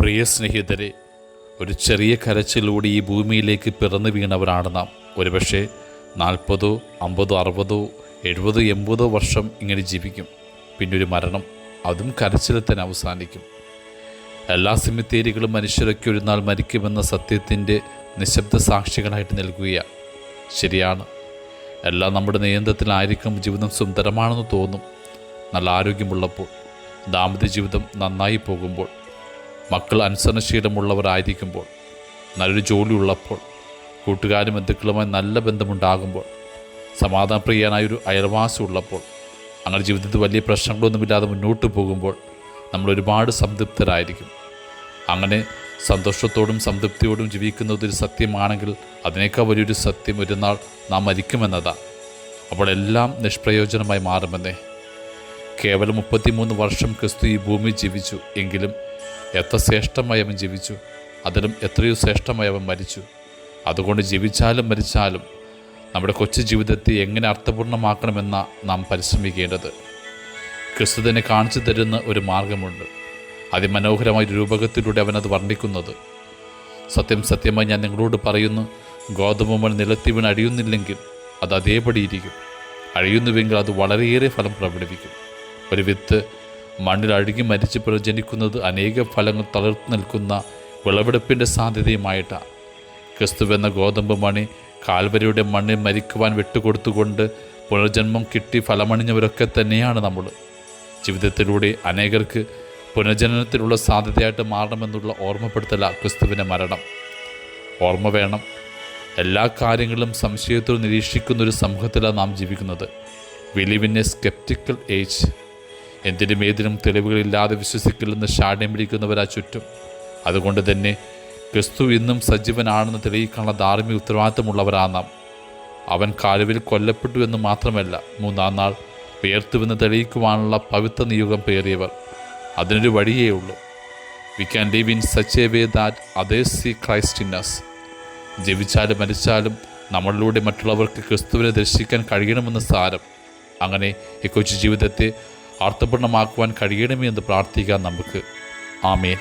പ്രിയ സ്നേഹിതരെ ഒരു ചെറിയ കരച്ചിലൂടെ ഈ ഭൂമിയിലേക്ക് പിറന്നു വീണവരാണ് നാം. ഒരുപക്ഷെ നാൽപ്പതോ അമ്പതോ അറുപതോ എഴുപതോ എൺപതോ വർഷം ഇങ്ങനെ ജീവിക്കും. പിന്നെ ഒരു മരണം അതും കരച്ചിൽ തന്നെ അവസാനിക്കും. എല്ലാ സിമിത്തേരികളും മനുഷ്യരൊക്കെ ഒരു നാൾ മരിക്കുമെന്ന സത്യത്തിന്റെ നിശബ്ദ സാക്ഷികളായിട്ട് നൽകുകയാണ് ശരിയാണ്. എല്ലാം നമ്മുടെ നിയന്ത്രണത്തിലായിരിക്കും. ജീവിതം സുന്ദരമാണെന്ന് തോന്നും. നല്ല ആരോഗ്യമുള്ളപ്പോൾ ദാമ്പത്യ ജീവിതം നന്നായി പോകുമ്പോൾ മക്കൾ അനുസരണശീലമുള്ളവരായിരിക്കുമ്പോൾ നല്ലൊരു ജോലിയുള്ളപ്പോൾ കൂട്ടുകാരും ബന്ധുക്കളുമായി നല്ല ബന്ധമുണ്ടാകുമ്പോൾ സമാധാനപ്രിയനായൊരു അയൽവാസം ഉള്ളപ്പോൾ അങ്ങനെ ജീവിതത്തിൽ വലിയ പ്രശ്നങ്ങളൊന്നുമില്ലാതെ മുന്നോട്ട് പോകുമ്പോൾ നമ്മൾ ഒരുപാട് സംതൃപ്തരായിരിക്കും. അങ്ങനെ സന്തോഷത്തോടും സംതൃപ്തിയോടും ജീവിക്കുന്നത് ഒരു സത്യമാണെങ്കിൽ അതിനേക്കാൾ വലിയൊരു സത്യം ഒരു നാൾ നാം മരിക്കുമെന്നതാണ് അപ്പോൾ എല്ലാം നിഷ്പ്രയോജനമായി മാറുമെന്നേ. കേവലം മുപ്പത്തിമൂന്ന് വർഷം ക്രിസ്തു ഈ ഭൂമി ജീവിച്ചു എങ്കിലും എത്ര ശ്രേഷ്ഠമായി അവൻ ജീവിച്ചു അതിലും എത്രയോ ശ്രേഷ്ഠമായി അവൻ മരിച്ചു. അതുകൊണ്ട് ജീവിച്ചാലും മരിച്ചാലും നമ്മുടെ കൊച്ചു ജീവിതത്തെ എങ്ങനെ അർത്ഥപൂർണമാക്കണമെന്ന നാം പരിശ്രമിക്കേണ്ടത്. ക്രിസ്തു തന്നെ കാണിച്ചു തരുന്ന ഒരു മാർഗമുണ്ട്. അതിമനോഹരമായ രൂപകത്തിലൂടെ അവനത് വർണിക്കുന്നത്. സത്യം സത്യമായി ഞാൻ നിങ്ങളോട് പറയുന്നു ഗോതമ്പ് നിലത്തി വീണ് അഴിയുന്നില്ലെങ്കിൽ അത് അതേപടി ഇരിക്കും. അഴിയുന്നുവെങ്കിൽ അത് വളരെയേറെ ഫലം പ്രകടിപ്പിക്കും. ഒരു വിത്ത് മണ്ണിൽ അഴുകി മരിച്ച് പ്രജനിക്കുന്നത് അനേക ഫലങ്ങൾ തളർത്തു നിൽക്കുന്ന വിളവെടുപ്പിന്റെ സാധ്യതയുമായിട്ടാണ് ക്രിസ്തുവെന്ന ഗോതമ്പ് മണി കാൽവരിയുടെ മണ്ണിൽ മരിക്കുവാൻ വിട്ടുകൊടുത്തുകൊണ്ട് പുനർജന്മം കിട്ടി ഫലമണിഞ്ഞവരൊക്കെ തന്നെയാണ് നമ്മൾ. ജീവിതത്തിലൂടെ അനേകർക്ക് പുനർജനനത്തിനുള്ള സാധ്യതയായിട്ട് മാറണമെന്നുള്ള ഓർമ്മപ്പെടുത്തല ക്രിസ്തുവിന്റെ മരണം. ഓർമ്മ വേണം. എല്ലാ കാര്യങ്ങളും സംശയത്തോട് നിരീക്ഷിക്കുന്ന ഒരു സമൂഹത്തിലാണ് നാം ജീവിക്കുന്നത്. We live in a skeptical age. എന്തിനും ഏതിനും തെളിവുകളില്ലാതെ വിശ്വസിക്കില്ലെന്ന് ഷാഠ്യം പിടിക്കുന്നവരാ ചുറ്റും. അതുകൊണ്ട് തന്നെ ക്രിസ്തു ഇന്നും സജീവനാണെന്ന് തെളിയിക്കാനുള്ള ധാർമ്മിക ഉത്തരവാദിത്തമുള്ളവരാ നാം. അവൻ കാലുവിൽ കൊല്ലപ്പെട്ടു എന്ന് മാത്രമല്ല മൂന്നാം നാൾ ഉയർത്തുവെന്ന് തെളിയിക്കുവാനുള്ള പവിത്ര നിയോഗം പേറിയവർ. അതിനൊരു വഴിയേ ഉള്ളൂ. We can live in such a way that അതേ സി ക്രൈസ്റ്റ് ഇൻ അസ് ജപിച്ചാലും മരിച്ചാലും നമ്മളിലൂടെ മറ്റുള്ളവർക്ക് ക്രിസ്തുവിനെ ദർശിക്കാൻ കഴിയണമെന്ന് സാരം. അങ്ങനെ ഈ കൊച്ചു ജീവിതത്തെ അർത്ഥപൂർണമാക്കുവാൻ കഴിയണമേ എന്ന് പ്രാർത്ഥിക്കാം നമുക്ക്. ആമേൻ.